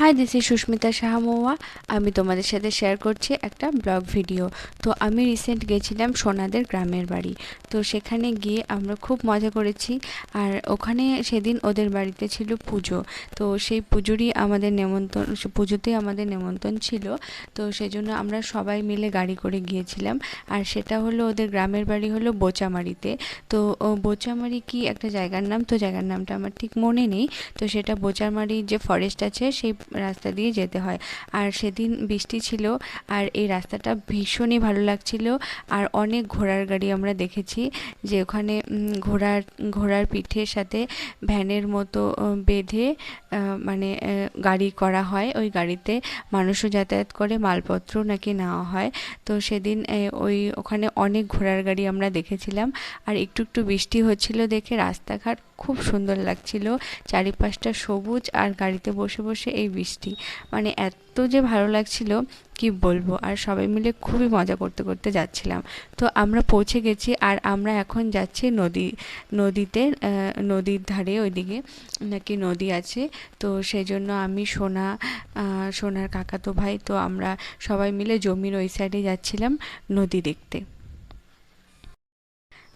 High this is Susmita সাহামোয়া আমি তোমাদের সাথে শেয়ার করছি একটা ব্লগ ভিডিও তো আমি রিসেন্ট গেছিলাম সোনাদের গ্রামের বাড়ি। তো সেখানে গিয়ে আমরা খুব মজা করেছি। আর ওখানে সেদিন ওদের বাড়িতে ছিল পুজো। তো সেই পুজোরই আমাদের নেমন্তন্ন পুজোতেই আমাদের নেমন্তন্ন ছিল। তো সেজন্য আমরা সবাই মিলে গাড়ি করে গিয়েছিলাম। আর সেটা হলো ওদের গ্রামের বাড়ি হলো বোচামারিতে। তো বোচামারি কি একটা জায়গার নাম? তো জায়গার নামটা আমার ঠিক মনে নেই। তো সেটা বোচামারি যে ফরেস্ট আছে, সেই রাস্তা দিয়ে যেতে হয়। আর সেদিন বৃষ্টি ছিল আর এই রাস্তাটা ভীষণই ভালো লাগছিল। আর অনেক ঘোড়ার গাড়ি আমরা দেখেছি যে ওখানে ঘোড়ার ঘোড়ার পিঠের সাথে ভ্যানের মতো বেঁধে মানে গাড়ি করা হয়। ওই গাড়িতে মানুষও যাতায়াত করে মালপত্র নাকি নেওয়া হয়। তো সেদিন ওই, ওখানে অনেক ঘোড়ার গাড়ি আমরা দেখেছিলাম। আর একটু একটু বৃষ্টি হচ্ছিল দেখে রাস্তাঘাট খুব সুন্দর লাগছিল। চারিপাশটা সবুজ আর গাড়িতে বসে বসে এই বৃষ্টি। মানে এত যে ভালো লাগছিল, কি বলব? আর সবাই মিলে খুবই মজা করতে করতে যাচ্ছিলাম। তো আমরা পৌঁছে গেছি আর আমরা এখন যাচ্ছি নদী, নদীতে নদীর ধারে ওইদিকে। নাকি নদী আছে। তো সেই জন্য আমি, সোনা সোনার কাকাতো ভাই, তো আমরা সবাই মিলে জমির ওই সাইডে যাচ্ছিলাম নদী দেখতে।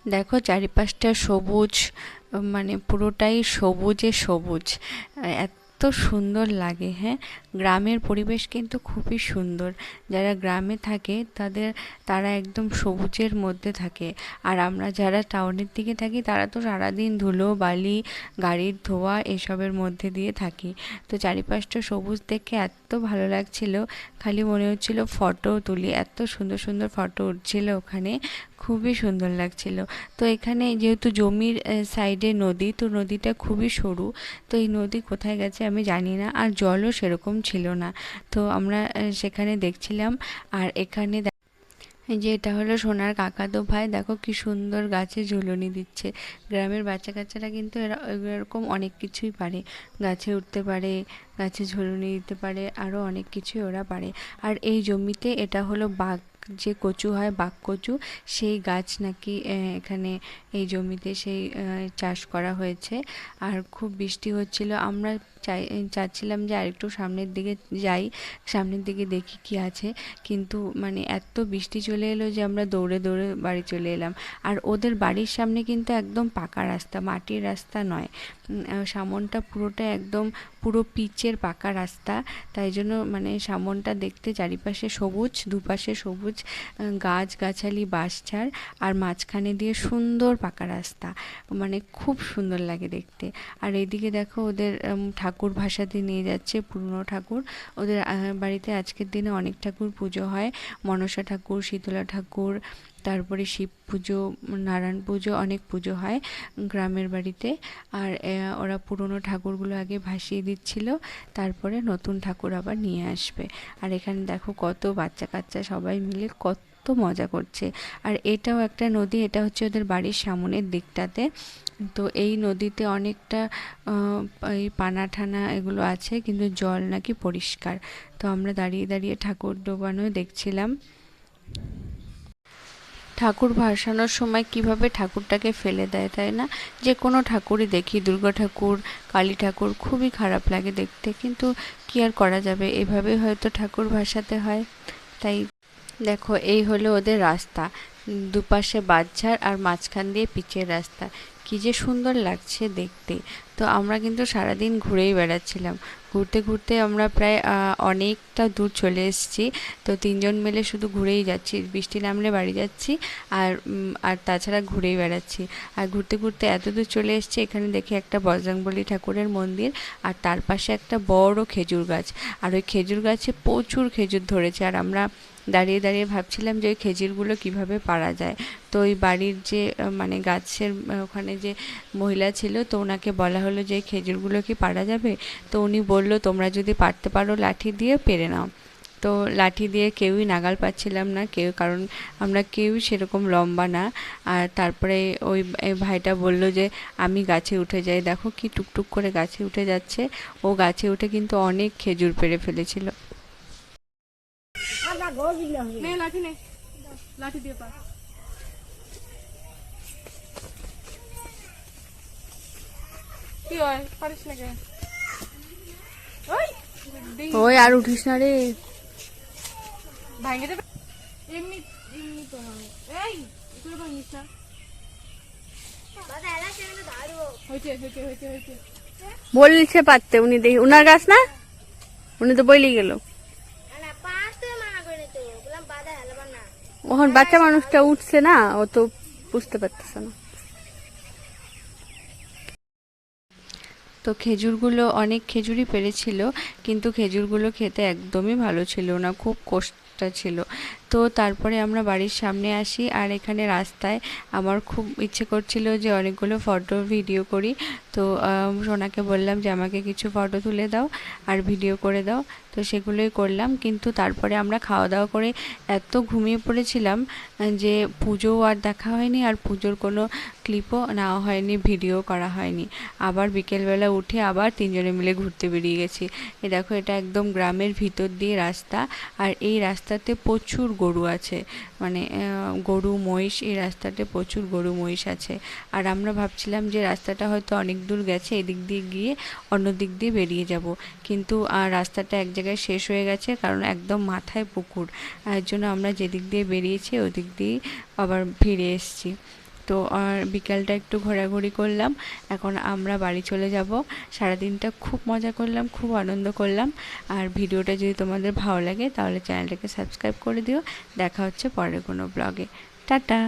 দেখো চারিপাশটা সবুজ মানে পুরোটাই সবুজে সবুজ। এত সুন্দর লাগে হ্যাঁ? গ্রামের পরিবেশ কিন্তু খুবই সুন্দর। যারা গ্রামে থাকে, তাদের, তারা একদম সবুজের মধ্যে থাকে। আর আমরা যারা টাউনের দিকে থাকি, তারা তো সারাদিন ধুলো, বালি, গাড়ির ধোয়া এসবের মধ্যে দিয়ে থাকি। তো চারিপাশটা সবুজ দেখে এত ভালো লাগছিল। খালি মনে হচ্ছিল ফটো তুলি। এত সুন্দর সুন্দর ফটো উঠছিল ওখানে। খুবই সুন্দর লাগছিল। তো এখানে যেহেতু জমির সাইডে নদী, তো নদীটা খুবই সরু। তো এই নদী কোথায় গেছে আমি জানি না, আর জলও সেরকম ছিল না। তো আমরা সেখানে দেখছিলাম, আর এখানে যে এটা হলো সোনার কাকাতো ভাই, দেখো কি সুন্দর গাছে ঝুলনি দিচ্ছে। গ্রামের বাচ্চা কাচ্চারা কিন্তু এরা, এরকম অনেক কিছুই পারে। গাছে উঠতে পারে, গাছে ঝুলনি দিতে পারে আরও অনেক কিছুই ওরা পারে। আর এই জমিতে এটা হলো বাঘ। যে কচু হয়, বাক কচু, সেই গাছ নাকি এখানে এই জমিতে সেই চাষ করা হয়েছে। আর খুব বৃষ্টি হচ্ছিল। আমরা চাই চাচ্ছিলাম যে আরেকটু সামনের দিকে যাই সামনের দিকে দেখি কি আছে। কিন্তু মানে এত বৃষ্টি চলে এলো যে আমরা দৌড়ে দৌড়ে বাড়ি চলে এলাম। আর ওদের বাড়ির সামনে কিন্তু একদম পাকা রাস্তা মাটির রাস্তা নয়। সামনটা পুরোটা একদম পুরো পিচের পাকা রাস্তা। তাই জন্য মানে সামনটা দেখতে চারিপাশে সবুজ দুপাশে সবুজ গাছ গাছালি বাঁশঝাড় আর মাঝখানে দিয়ে সুন্দর পাকা রাস্তা। মানে খুব সুন্দর লাগে দেখতে। আর এইদিকে দেখো ওদের উম, ঠাকুর ভাসাতে নিয়ে যাচ্ছে, পুরনো ঠাকুর। ওদের বাড়িতে আজকের দিনে অনেক ঠাকুর পুজো হয়। মনসা ঠাকুর, শীতলা ঠাকুর, তারপরে শিব পুজো, নারায়ণ পুজো অনেক পুজো হয় গ্রামের বাড়িতে। আর ওরা পুরনো ঠাকুরগুলো আগে ভাসিয়ে দিচ্ছিল, তারপরে নতুন ঠাকুর আবার নিয়ে আসবে। আর এখানে দেখো কত বাচ্চা কাচ্চা সবাই মিলে কত মজা করছে। আর এটাও একটা নদী, এটা হচ্ছে ওদের বাড়ির সামনের দিকটাতে। তো এই নদীতে অনেকটা এই পানা ঠানা এগুলো আছে, কিন্তু জল নাকি পরিষ্কার। তো আমরা দাঁড়িয়ে দাঁড়িয়ে ঠাকুর ডোবানো দেখছিলাম। ঠাকুর ভাসানোর সময় কীভাবে ঠাকুরটাকে ফেলে দেয়, তাই না? যে কোনো ঠাকুরই দেখি, দুর্গা ঠাকুর, কালী ঠাকুর, খুবই খারাপ লাগে দেখতে, কিন্তু কি আর করা যাবে? এভাবে হয়তো ঠাকুর ভাসাতে হয়। তাই দেখো, এই হলো ওদের রাস্তা। দুপাশে বাঁশঝাড় আর মাঝখান দিয়ে পিচের রাস্তা। কি যে সুন্দর লাগছে দেখতে। তো আমরা কিন্তু সারাদিন ঘুরেই বেড়াচ্ছিলাম। ঘুরতে ঘুরতে আমরা প্রায় অনেকটা দূর চলে এসেছি। তো তিনজন মিলে শুধু ঘুরেই যাচ্ছি। বৃষ্টি নামলে বাড়ি যাচ্ছি আর আর তাছাড়া ঘুরেই বেড়াচ্ছি। আর ঘুরতে ঘুরতে এত দূর চলে এসেছি, এখানে দেখি একটা বজরংবলী ঠাকুরের মন্দির আর তার পাশে একটা বড় খেজুর গাছ। আর ওই খেজুর গাছে প্রচুর খেজুর ধরেছে। আর আমরা দাঁড়িয়ে দাঁড়িয়ে ভাবছিলাম যে খেজুরগুলো কীভাবে পারা যায়। তো ওই বাড়ির যে মানে গাছের ওখানে যে মহিলা ছিল, তো ওনাকে বলা হলো যে, খেজুরগুলো কি পারা যাবে? তো উনি বলল, তোমরা যদি পারতে পারো, লাঠি দিয়ে পেরে নাও। তো লাঠি দিয়ে কেউই নাগাল পাচ্ছিলাম না, কেউ, কারণ আমরা কেউই সেরকম লম্বা না। আর তারপরে ওই ভাইটা বলল যে, আমি গাছে উঠে যাই। দেখো কি টুকটুক করে গাছে উঠে যাচ্ছে। ও গাছে উঠে কিন্তু অনেক খেজুর পেরে ফেলেছিল। নে লাঠি নে। লাঠি দিয়ে পার কি হয়? পারিস না কেন? ওই ওই আর উঠিস না রে। ভাঙে দেবে? এমনি এমনি তো এই ভাঙিস না। বলছে পারতে উনি দেখি উনার গাছ না? উনি তো বইলেই গেল। ওখন বাচ্চা মানুষটা উঠছে না, ও তো বুঝতে পারতেছে না। তো খেজুরগুলো অনেক খেজুরই পেরেছিল, কিন্তু খেজুরগুলো খেতে একদমই ভালো ছিল না, খুব কষ্ট ছিল। তো তারপরে আমরা বাড়ির সামনে আসি আর এখানে রাস্তায় আমার খুব ইচ্ছে করছিল যে অনেকগুলো ফটো, ভিডিও করি। তো সোনাকে বললাম যে আমাকে কিছু ফটো তুলে দাও আর ভিডিও করে দাও। তো সেগুলোই করলাম। কিন্তু তারপরে আমরা খাওয়া দাওয়া করে এত ঘুমিয়ে পড়েছিলাম যে পুজোও আর দেখা হয়নি আর পুজোর কোনো ক্লিপও নেওয়া হয়নি, ভিডিও করা হয়নি। আবার বিকেলবেলা উঠে আবার তিনজনে মিলে ঘুরতে বেরিয়ে গেছি। এ দেখো, এটা একদম গ্রামের ভিতর দিয়ে রাস্তা। আর এই রাস্তাতে প্রচুর গরু আছে। মানে গরু, মহিষ, এই রাস্তাতে প্রচুর গরু, মহিষ আছে। আর আমরা ভাবছিলাম যে রাস্তাটা হয়তো অনেক দূর গেছে, এদিক দিয়ে গিয়ে অন্য দিক দিয়ে বেরিয়ে যাব। কিন্তু রাস্তাটা এক জায়গায় শেষ হয়ে গেছে, কারণ একদম মাথায় পুকুর। এর জন্য আমরা যেদিক দিয়ে বেরিয়েছি, ওদিক দিয়েই আবার ফিরে এসেছি। তো আর বিকালটা একটু ঘোরাঘুরি করলাম। এখন আমরা বাড়ি চলে যাব। সারাদিনটা খুব মজা করলাম, খুব আনন্দ করলাম। আর ভিডিওটা যদি তোমাদের ভালো লাগে তাহলে চ্যানেলটাকে সাবস্ক্রাইব করে দিও। দেখা হচ্ছে পরের কোনো ব্লগে। টাটা!